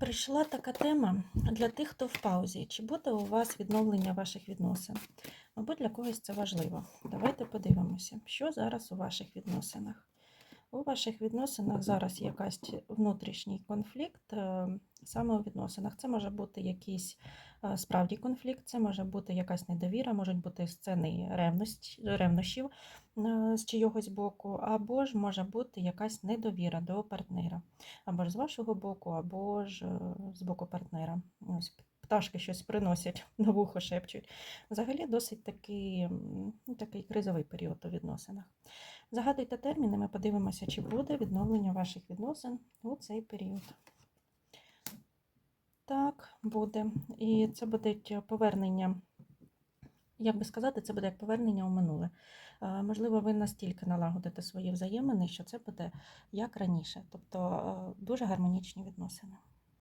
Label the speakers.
Speaker 1: Прийшла така тема для тих, хто в паузі. Чи буде у вас відновлення ваших відносин? Мабуть, для когось це важливо. Давайте подивимося, що зараз у ваших відносинах. У ваших відносинах зараз якась внутрішній конфлікт е, саме у відносинах. Це може бути якийсь е, справді конфлікт, це може бути якась недовіра, можуть бути сцени ревності, ревнощів е, з чийогось боку, або ж може бути якась недовіра до партнера, або ж з вашого боку, або ж е, з боку партнера. Ось пташки щось приносять на вухо шепчуть. Взагалі досить такий, ну, такий кризовий період у відносинах. Загадуйте терміни, ми подивимося, чи буде відновлення ваших відносин у цей період. Так, буде. І це буде повернення, як би сказати, це буде як повернення у минуле. Е, Можливо, ви настільки налагодите свої взаємини, що це буде як раніше, тобто е, дуже гармонічні відносини.